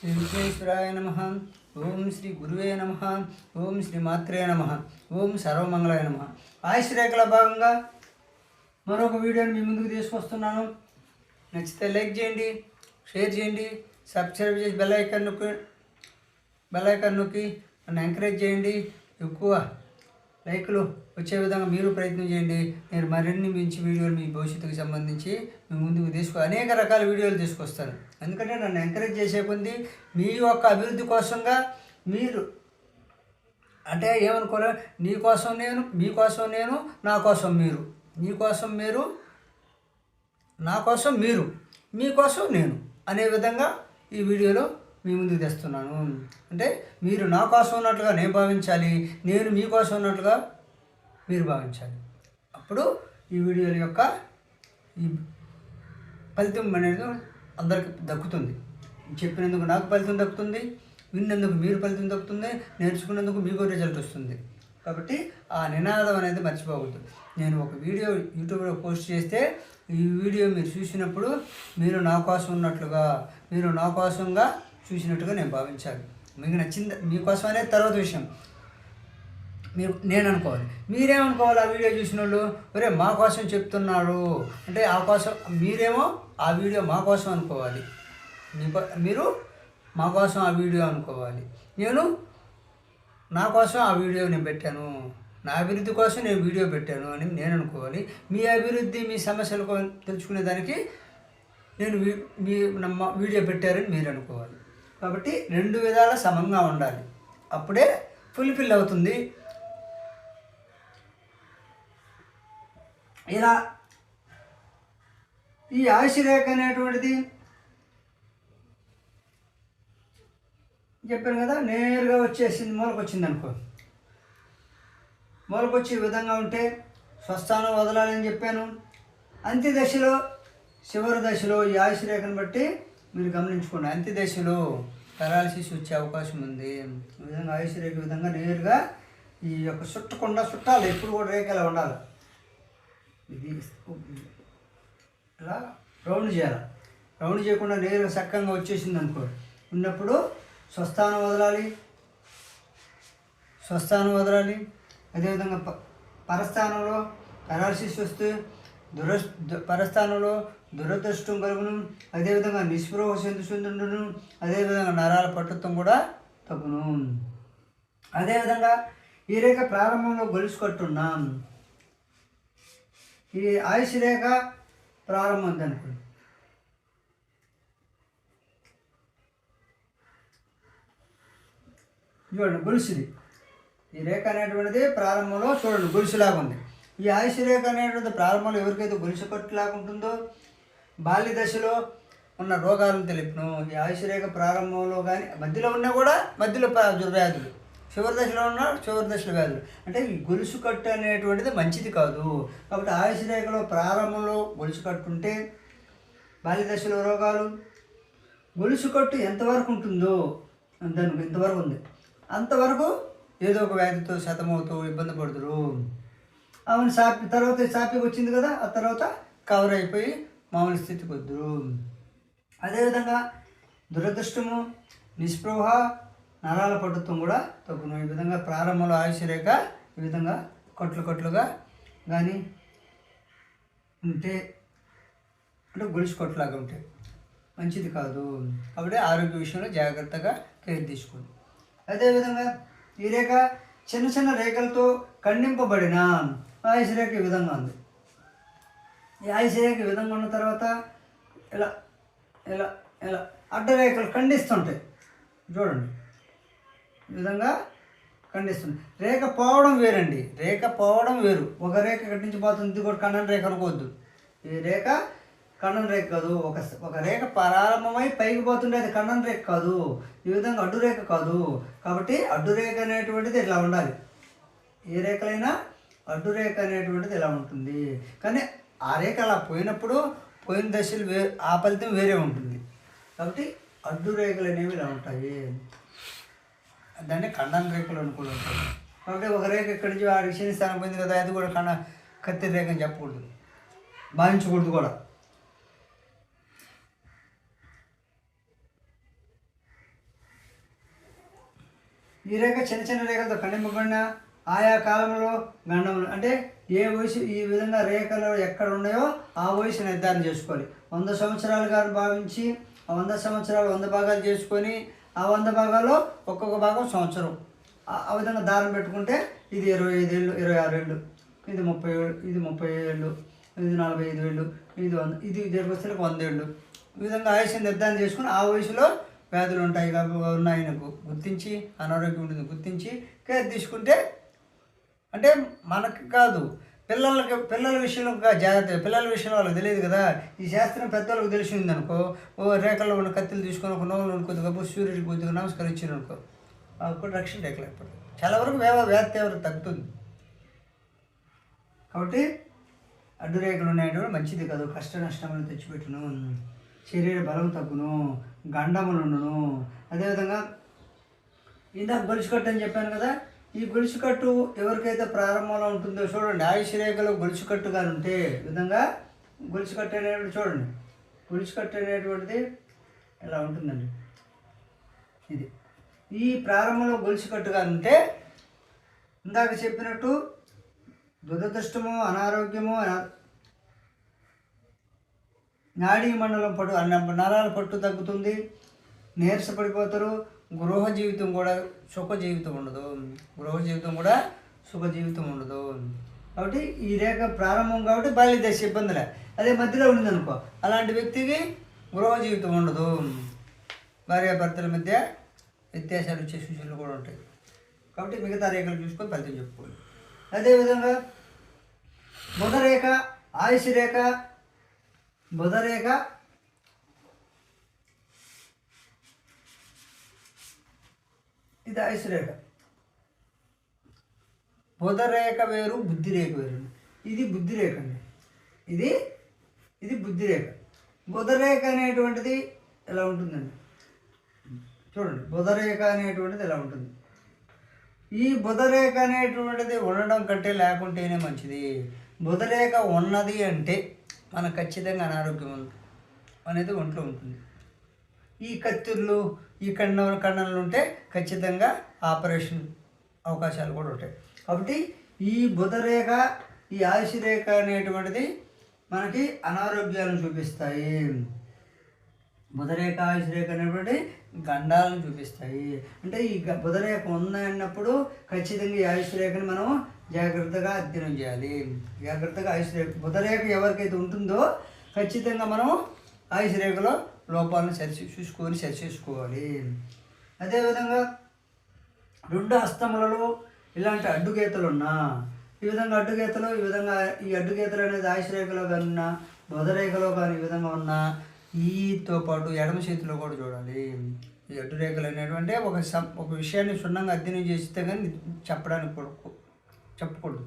శ్రీ విఘ్నేశ్వరాయ నమ. ఓం శ్రీ గురువే నమ. ఓం శ్రీ మాత్రే నమ. ఓం సర్వమంగళాయ నమ. ఆయుష్ రేఖల భాగంగా మరొక వీడియోని మీ ముందుకు తీసుకొస్తున్నాను. నచ్చితే లైక్ చేయండి షేర్ చేయండి సబ్స్క్రైబ్ చేసి బెల్ ఐకాన్ నొక్కి బెల్ ఐకాన్ నొక్కి నన్ను ఎంకరేజ్ చేయండి. ఎక్కువ లైక్లు వచ్చే విధంగా మీరు ప్రయత్నం చేయండి. నేను మరిన్ని మంచి వీడియోలు మీ భవిష్యత్తుకు సంబంధించి మీ ముందుకు తీసుకు అనేక రకాల వీడియోలు తీసుకొస్తాను. ఎందుకంటే నన్ను ఎంకరేజ్ చేసే కొంది మీ యొక్క అభివృద్ధి కోసంగా మీరు అంటే ఏమనుకోరా? నీ కోసం నేను మీకోసం నేను నా కోసం మీరు. నీ కోసం మీరు నా కోసం మీరు మీకోసం నేను అనే విధంగా ఈ వీడియోలో మీ ముందుకు తెస్తున్నాను. అంటే మీరు నా కోసం ఉన్నట్లుగా నేను భావించాలి నేను మీకోసం ఉన్నట్లుగా మీరు భావించాలి. అప్పుడు ఈ వీడియోల యొక్క ఈ ఫలితం అనేది అందరికి దక్కుతుంది. చెప్పినందుకు నాకు ఫలితం దక్కుతుంది విన్నందుకు మీరు ఫలితం దక్కుతుంది నేర్చుకున్నందుకు మీకు రిజల్ట్ వస్తుంది. కాబట్టి ఆ నినాదం అనేది మర్చిపోకూడదు నేను ఒక వీడియో యూట్యూబ్లో పోస్ట్ చేస్తే ఈ వీడియో మీరు చూసినప్పుడు మీరు నా కోసం ఉన్నట్లుగా మీరు నా కోసంగా చూసినట్టుగా నేను భావించాలి. మీకు నచ్చింది మీకోసం అనేది తర్వాత విషయం. మీరు నేను అనుకోవాలి మీరేమనుకోవాలి ఆ వీడియో చూసిన వాళ్ళు ఒరే మా కోసం చెప్తున్నాడు అంటే ఆ కోసం మీరేమో ఆ వీడియో మా కోసం అనుకోవాలి. మీ మీరు మా కోసం ఆ వీడియో అనుకోవాలి. నేను నా కోసం ఆ వీడియో నేను పెట్టాను. నా అభివృద్ధి కోసం నేను వీడియో పెట్టాను అని నేను అనుకోవాలి మీ అభివృద్ధి మీ సమస్యలు తెలుసుకునే తెలుసుకునేదానికి నేను మీ వీడియో పెట్టారని మీరు అనుకోవాలి కాబట్టి రెండు విధాల సమంగా ఉండాలి. అప్పుడే ఫుల్ఫిల్ అవుతుంది. ఇలా ఈ ఆశిరేఖ అనేటువంటిది చెప్పాను కదా నేరుగా వచ్చేసింది మూలకొచ్చింది అనుకో మూలకొచ్చి ఈ విధంగా ఉంటే స్వస్థానం వదలాలని చెప్పాను. అంత్య దశలో చివరి దశలో ఈ ఆయుష్ రేఖను బట్టి మీరు గమనించుకోండి. అంత్య దశలో పెరాలసిస్ వచ్చే అవకాశం ఉంది. ఈ విధంగా ఆయుష్ రేఖ విధంగా నేరుగా ఈ యొక్క చుట్టకుండా చుట్టాలి ఎప్పుడు కూడా రేఖ ఉండాలి. ఇది ఇలా రౌండ్ చేయాలి. రౌండ్ చేయకుండా నేరుగా చక్కగా వచ్చేసింది అనుకో. ఉన్నప్పుడు స్వస్థానం వదలాలి. స్వస్థానం వదలాలి. అదేవిధంగా ప పరస్థానంలో పెరాలసిస్ వస్తే దురస్ పరస్థానంలో దురదృష్టం కలుగును. అదేవిధంగా నిస్పృహ చెందుతుండును అదేవిధంగా నరాల పట్టుత్వం కూడా తగ్గును. అదేవిధంగా ఈ రేఖ ప్రారంభంలో గొలుసు కట్టున్నాం ఈ ఆయుష్ రేఖ ప్రారంభం అనుకోండి. చూడండి గొలుసుది. ఈ రేఖ అనేటువంటిది ప్రారంభంలో చూడండి గొలుసులాగా ఉంది ఈ ఆయుష్ రేఖ అనేటువంటిది ప్రారంభంలో ఎవరికైతే గొలుసు కట్టులాగా ఉంటుందో బాల్య దశలో ఉన్న రోగాలను తెలుపును. ఈ ఆయుష్ రేఖ ప్రారంభంలో కానీ మధ్యలో ఉన్నా కూడా మధ్యలో వ్యాధులు చివరి దశలో ఉన్న చివరి దశలో వ్యాధులు. అంటే ఈ గొలుసు కట్టు అనేటువంటిది మంచిది కాదు. కాబట్టి ఆయుష్ రేఖలో ప్రారంభంలో గొలుసు కట్టు ఉంటే బాల్య దశలో రోగాలు గొలుసు కట్టు ఎంతవరకు ఉంటుందో దానికి ఎంతవరకు ఉంది? అంతవరకు ఏదో ఒక వ్యాధితో శతమవుతూ ఇబ్బంది పడుతురు. అవును సాపి తర్వాత సాపి వచ్చింది కదా ఆ తర్వాత కవర్ అయిపోయి మామూలు స్థితికి వద్దురు అదేవిధంగా దురదృష్టము నిస్పృహ నరాల పట్టుత్వం కూడా తగ్గును. ఈ విధంగా ప్రారంభంలో ఆయుష్ రేఖ ఈ విధంగా కొట్లు కొట్లుగా కానీ ఉంటే అంటే గుడిసి కొట్లాగా ఉంటాయి మంచిది కాదు. కాబట్టి ఆరోగ్య విషయంలో జాగ్రత్తగా కేర్ తీసుకోండి. అదేవిధంగా ఈ రేఖ చిన్న చిన్న రేఖలతో ఖండింపబడిన ఆయుష్ రేఖ ఈ విధంగా ఉంది. ఈ విధంగా ఉన్న తర్వాత ఇలా ఇలా ఇలా అడ్డరేఖలు ఖండిస్తుంటాయి. చూడండి. ఈ విధంగా ఖండిస్తుంది రేఖ పోవడం వేరండి. రేఖ పోవడం వేరు. ఒక రేఖ ఇక్కడి నుంచి పోతుంది ఇది కూడా ఖండన రేఖ అనుకోవద్దు. ఈ రేఖ ఖండన రేఖ కాదు. ఒక ఒక రేఖ ప్రారంభమై పైకి పోతుండే అది ఖండన రేఖ కాదు. ఈ విధంగా అడ్డు రేఖ కాదు. కాబట్టి అడ్డు రేఖ అనేటువంటిది ఇలా ఉండాలి. ఏ రేఖలైనా అడ్డు రేఖ అనేటువంటిది ఇలా ఉంటుంది. కానీ ఆ రేఖ అలా పోయినప్పుడు పోయిన దశలు వే ఆ ఫలితం వేరే ఉంటుంది. కాబట్టి అడ్డు రేఖలు అనేవి ఇలా ఉంటాయి. దాన్ని ఖండం రేఖలు అనుకూలం ఉంటాయి కాబట్టి ఒక రేఖ ఇక్కడి నుంచి ఆ శని స్థానం పోయింది కదా అది కూడా ఖండ కత్తి రేఖ అని చెప్పకూడదు. భావించకూడదు కూడా. ఈ రేఖ చిన్న చిన్న రేఖలతో ఖండింపబడిన ఆయా కాలంలో గండములు అంటే ఏ వయసు ఈ విధంగా రేఖలు ఎక్కడ ఉన్నాయో ఆ వయసు నిర్ధారణ చేసుకోవాలి. వంద సంవత్సరాలుగా భావించి ఆ వంద సంవత్సరాలు వంద భాగాలు చేసుకొని ఆ వంద భాగాల్లో ఒక్కొక్క భాగం సంవత్సరం. ఆ- విధంగా దారం పెట్టుకుంటే ఇది ఇరవై ఐదు ఏళ్ళు ఇరవై ఆరు ఏళ్ళు ఇది ముప్పై ఏళ్ళు ఇది ముప్పై ఏళ్ళు ఇది నలభై ఐదు ఏళ్ళు ఇది వంద ఇది జరిగొస్తే వంద ఏళ్ళు. ఈ విధంగా ఆయుష్ని నిర్ధారణ చేసుకుని ఆ వయసులో వ్యాధులు ఉంటాయి కాబట్టి ఉన్నాయని గుర్తించి అనారోగ్యం ఉంటుంది గుర్తించి కేర్ తీసుకుంటే అంటే మనకి కాదు పిల్లలకి పిల్లల విషయంలో ఇంకా జాగ్రత్త. పిల్లల విషయంలో వాళ్ళకి తెలియదు కదా. ఈ శాస్త్రం పెద్దవాళ్ళకి తెలిసి అనుకో ఓ రేఖల్లో ఉన్న కత్తులు తీసుకొని ఒక నోవులు కొద్దిగా సూర్యుడికి కొద్దిగా నమస్కరించారు అనుకో అప్పుడు రక్షణ ఇప్పుడు చాలా వరకు వేవ వ్యాధి తీవ్రత తగ్గుతుంది. కాబట్టి అడ్డు రేఖలు ఉన్నాయంటే మంచిది కాదు. కష్ట నష్టములు తెచ్చిపెట్టును. శరీర బలం తగ్గును. గండములు ఉండును. అదేవిధంగా ఇందాక గొలుసుకట్టు అని చెప్పాను కదా ఈ గొలుసుకట్టు ఎవరికైతే ప్రారంభంలో ఉంటుందో చూడండి ఆయుష్ రేఖలో కానీ ఉంటే విధంగా గొలుసుకట్టు అనేటువంటి చూడండి. గొలుసుకట్టు అనేటువంటిది ఇలా ఉంటుందండి? ఇది. ఈ ప్రారంభంలో గొలుసుకట్టుగా ఉంటే ఇందాక చెప్పినట్టు దురదృష్టము అనారోగ్యము నాడీ మండలం పట్టు అన్న నరాల పట్టు తగ్గుతుంది నీరసపడిపోతారు గృహ జీవితం కూడా సుఖ జీవితం ఉండదు. గృహ జీవితం కూడా సుఖ జీవితం ఉండదు. కాబట్టి ఈ రేఖ ప్రారంభం కాబట్టి బాల్య దశ ఇబ్బందులే అదే మధ్యలో ఉండిందనుకో అలాంటి వ్యక్తికి గృహ జీవితం ఉండదు. భార్యాభర్తల మధ్య వ్యత్యాసాలు వచ్చే సూచనలు కూడా ఉంటాయి. కాబట్టి మిగతా రేఖలు చూసుకొని ఫలితం చెప్పుకోవాలి. అదేవిధంగా బుధరేఖ ఆయుష్ రేఖ బుధరేఖ ఇది ఐశ్వరేఖ రేఖ బుధరేఖ వేరు బుద్ధి రేఖ వేరు. ఇది బుద్ధి రేఖ అండి. ఇది ఇది బుద్ధి రేఖ బుధరేఖ అనేటువంటిది ఎలా ఉంటుందండి? చూడండి బుధరేఖ అనేటువంటిది ఎలా ఉంటుంది? ఈ బుధరేఖ అనేటువంటిది ఉండడం కంటే లేకుంటేనే మంచిది. బుధరేఖ ఉన్నది అంటే మనకు ఖచ్చితంగా అనారోగ్యం అనేది ఒంట్లో ఉంటుంది. ఈ కత్తిర్లు ఈ కన్న కండలు ఉంటే ఖచ్చితంగా ఆపరేషన్ అవకాశాలు కూడా ఉంటాయి. కాబట్టి ఈ బుధరేఖ ఈ ఆయుష్ రేఖ అనేటువంటిది మనకి అనారోగ్యాలను చూపిస్తాయి. బుధరేఖ ఆయుష్ రేఖ అనేటువంటి గండాలను చూపిస్తాయి. అంటే ఈ గ- బుధరేఖ ఉందన్నప్పుడు ఖచ్చితంగా ఈ ఆయుష్ రేఖను మనం జాగ్రత్తగా అధ్యయనం చేయాలి. జాగ్రత్తగా ఆయుష్ రేఖ బుధరేఖ ఎవరికైతే ఉంటుందో ఖచ్చితంగా మనం ఆయుష్ రేఖలో లోపాలను సరి చూసుకొని సరి చేసుకోవాలి అదేవిధంగా రెండు హస్తములలో ఇలాంటి అడ్డుగీతలు ఉన్నా ఈ విధంగా అడ్డుగీతలు ఈ విధంగా ఈ అడ్డుగీతలు అనేది ఆయుషరేఖలో కానీ ఉన్నా బుధరేఖలో కానీ ఈ విధంగా ఉన్నా ఈతో పాటు ఎడమ చేతిలో కూడా చూడాలి. ఈ అడ్డురేఖలు అనేటువంటి ఒక సం ఒక విషయాన్ని క్షుణ్ణంగా అధ్యయనం చేస్తే కానీ చెప్పడానికి కూడా చెప్పకూడదు.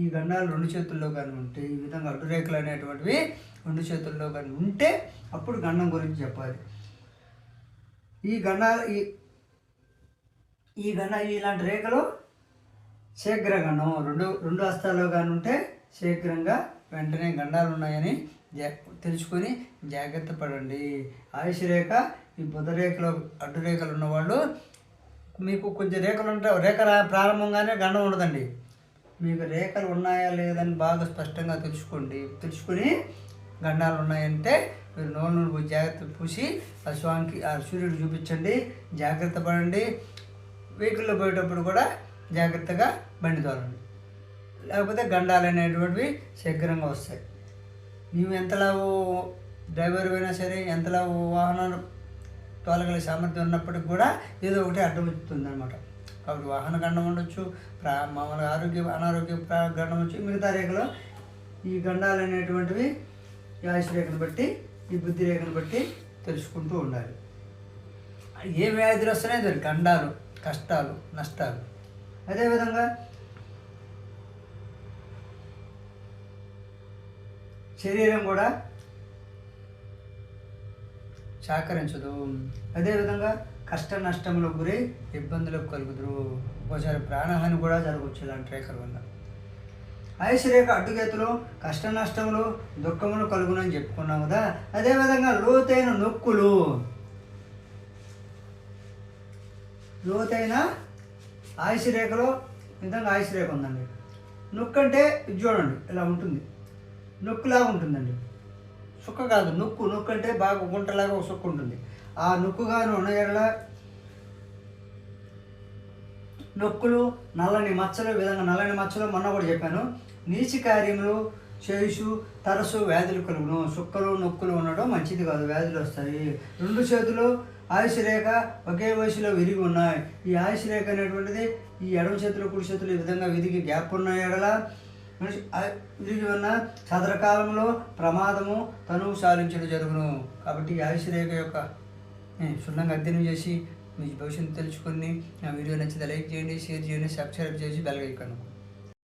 ఈ గండాలు రెండు చేతుల్లో కానీ ఉంటే ఈ విధంగా అడ్డు రేఖలు అనేటువంటివి రెండు చేతుల్లో కానీ ఉంటే అప్పుడు గండం గురించి చెప్పాలి. ఈ గండాలు ఈ ఈ గండ ఇలాంటి రేఖలు శీఘ్రగండం రెండు రెండు హస్తాల్లో కానీ ఉంటే శీఘ్రంగా వెంటనే గండాలు ఉన్నాయని జా తెలుసుకొని జాగ్రత్త పడండి. ఆయుష్ రేఖ ఈ బుధ రేఖలో అడ్డు రేఖలు ఉన్నవాళ్ళు మీకు కొంచెం రేఖలు ఉంటే రేఖ ప్రారంభంగానే గండం ఉండదండి. మీకు రేఖలు ఉన్నాయా లేదని బాగా స్పష్టంగా తెలుసుకోండి. తెలుసుకొని గండాలు ఉన్నాయంటే మీరు నోరు నూనె జాగ్రత్త పూసి ఆ స్వామికి ఆ సూర్యుడు చూపించండి జాగ్రత్త పడండి. వెహికల్లో పోయేటప్పుడు కూడా జాగ్రత్తగా బండి తోలండి. లేకపోతే గండాలు అనేటువంటివి శీఘ్రంగా వస్తాయి. మేము ఎంతలావు డ్రైవర్ అయినా సరే ఎంతలావు వాహనాలు తోలగల సామర్థ్యం ఉన్నప్పటికి కూడా ఏదో ఒకటి అడ్డం అనమాట కాబట్టి వాహన గండం ఉండొచ్చు ప్రా మామూలుగా ఆరోగ్య అనారోగ్య ప్రా గండం వచ్చు మిగతా రేఖలో ఈ గండాలు అనేటువంటివి ఈ ఆయుష్ రేఖను బట్టి ఈ బుద్ధి రేఖను బట్టి తెలుసుకుంటూ ఉండాలి. ఏ వ్యాధులు వస్తున్నాయి తెలియదు కండాలు కష్టాలు నష్టాలు. అదేవిధంగా శరీరం కూడా సహకరించదు అదేవిధంగా కష్ట నష్టములకు గురి ఇబ్బందులకు కలుగుదురు. ఒకసారి ప్రాణహాని కూడా జరగవచ్చు ఇలాంటి రేఖల వల్ల. ఐశ్వర్యక రేఖ కష్ట నష్టములు దుఃఖములు కలుగునని చెప్పుకున్నాం కదా. అదేవిధంగా లోతైన నొక్కులు. లోతైన ఆయుషరేఖలో విధంగా ఆయుషరేఖ ఉందండి. నొక్కు అంటే చూడండి ఇలా ఉంటుంది. నొక్కులాగా ఉంటుందండి. సుక్క కాదు నొక్కు. నొక్కు అంటే బాగా గుంటలాగా ఒక సుక్కు ఉంటుంది ఆ నొక్కుగాను ఉన్న నొక్కులు నల్లని మచ్చలు విధంగా నల్లని మచ్చలు మొన్న కూడా చెప్పాను. నీచి కార్యములు చేయుచు తరచు వ్యాధులు కలుగును. సుక్కలు నొక్కులు ఉండడం మంచిది కాదు వ్యాధులు వస్తాయి. రెండు చేతులు ఆయుష్ రేఖ ఒకే వయసులో విరిగి ఉన్నాయి. ఈ ఆయుష్ రేఖ అనేటువంటిది ఈ ఎడమ చేతులు కుడి చేతులు ఈ విధంగా విరిగి గ్యాప్ ఉన్న ఎడల విరిగి ఉన్న చదరకాలంలో ప్రమాదము తనువు సాధించడం జరుగును. కాబట్టి ఈ ఆయుష్ రేఖ యొక్క ఏ, క్షుణ్ణంగా అధ్యయనం చేసి మీ భవిష్యత్తు తెలుసుకొని నా వీడియో నచ్చితే లైక్ చేయండి షేర్ చేయండి సబ్స్క్రైబ్ చేసి బెల్ ఐకాన్